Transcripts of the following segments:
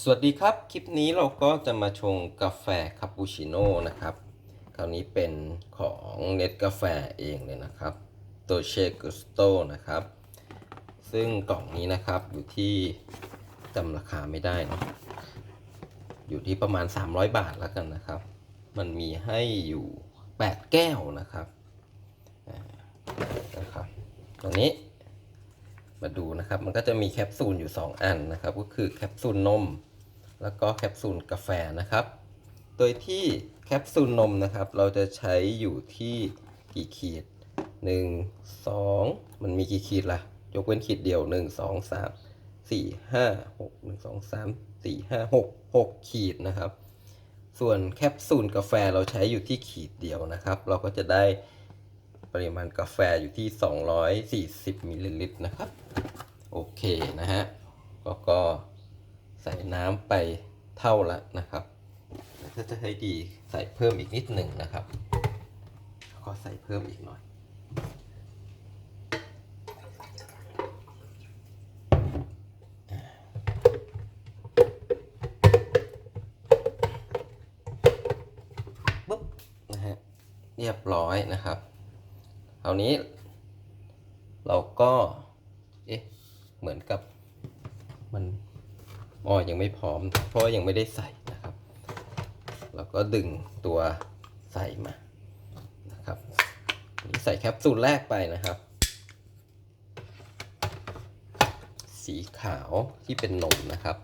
สวัสดีครับ คลิปนี้เราก็จะมาชงกาแฟคาปูชิโน่นะครับ คราวนี้เป็นของเน็ตกาแฟเองเลยนะครับโตเชกุสโตนะครับ ซึ่งกล่องนี้นะครับอยู่ที่จำราคาไม่ได้เนะอยู่ที่ประมาณ 300 บาทแล้วกันนะครับ มันมีให้อยู่ 8 แก้วนะครับนะครับตรงนี้ มาดูนะครับ มันก็จะมีแคปซูลอยู่ 2 อันนะครับ ก็คือแคปซูลนม แล้วก็แคปซูลกาแฟนะครับ โดยที่แคปซูลนมนะครับ เราจะใช้อยู่ที่กี่ขีด 1 2 มันมีกี่ขีดละ่ะ ยกเว้นขีดเดียว 1 2 3 4 5 6 1 2 3 4 5 6 6 ขีดนะครับ ส่วนแคปซูลกาแฟเราใช้อยู่ที่ขีดเดียวนะครับ เราก็จะได้ ปริมาณกาแฟอยู่ที่ 240มิลลิลิตรนะครับ โอเคนะฮะก็ก็ใส่น้ำไปเท่าละนะครับถ้าจะให้ดีใส่เพิ่มอีกนิดหนึ่งนะครับก็ใส่เพิ่มอีกหน่อยปุ๊บนะฮะเรียบร้อยนะครับ คราวนี้ เราก็ เอ๊ะ เหมือนกับมันอ๋อยังไม่พร้อม เพราะยังไม่ได้ใส่นะครับ เราก็ดึงตัวใส่มานะครับนนี้ใส่แคปซูลแรกไปนะครับ สีขาวที่เป็นนมนะครับ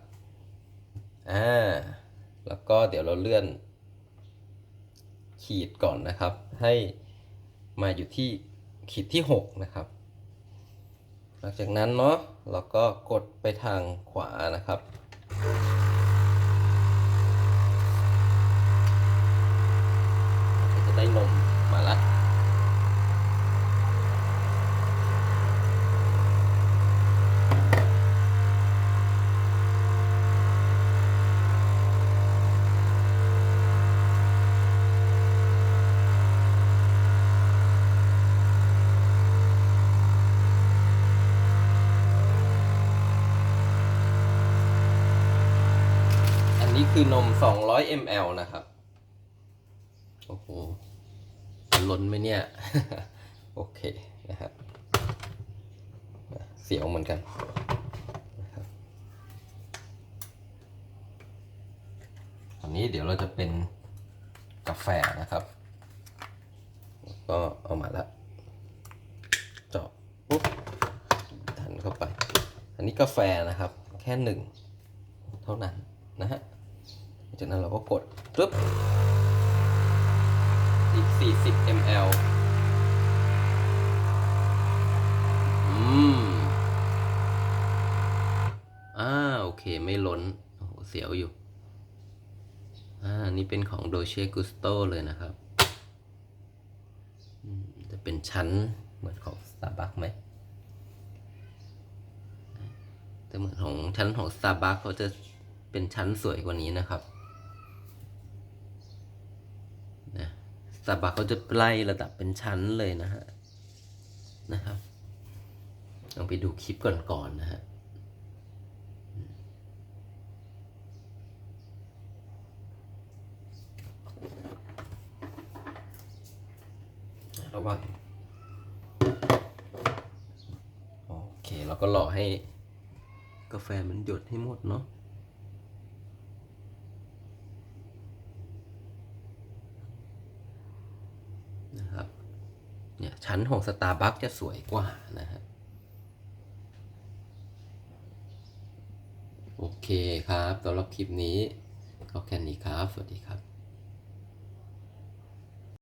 อ่าแล้วก็เดี๋ยวเราเลื่อนขีดก่อนนะครับ ให้มาอยู่ที่ ขีดที่ 6 นะครับ หลังจากนั้นเนาะเราก็กดไปทางขวานะครับ จะได้นมมาละ อั นี้คือนม 200 ml นะครับ โอ้โห ล้นไหมเนี่ย โอเคนะครับเสียวเหมือนกันอันนี้เดี๋ยวเราจะเป็นกาแฟนะครับ ก็เอามาละเจาะปุ๊บดันเข้าไป อันนี้กาแฟนะครับ แค่หนึ่งเท่านั้นนะฮะ จากนั้นเราก็กดปึ๊บอีก 40 ml อืม อ่า โอเค ไม่ล้น โอ้โหเสียวอยู่ อ่า นี่เป็นของโดเชกุสโตเลยนะครับ จะเป็นชั้นเหมือนของ Starbucks ไหมแต่เหมือนของชั้นของ Starbucks เขาจะเป็นชั้นสวยกว่านี้นะครับนะ Starbucks เขาจะไล่ระดับเป็นชั้นเลยนะฮะ นะครับลองไปดูคลิปก่อนๆนนะฮะระวังโอเค เราก็รอให้กาแฟมันหยดให้หมดเนาะ นะครับเนี่ยชั้นของสตาร์บัคจะสวยกว่านะฮะโอเคครับสำหรับคลิปนี้ก็แค่นี้ครับ สวัสดีครับ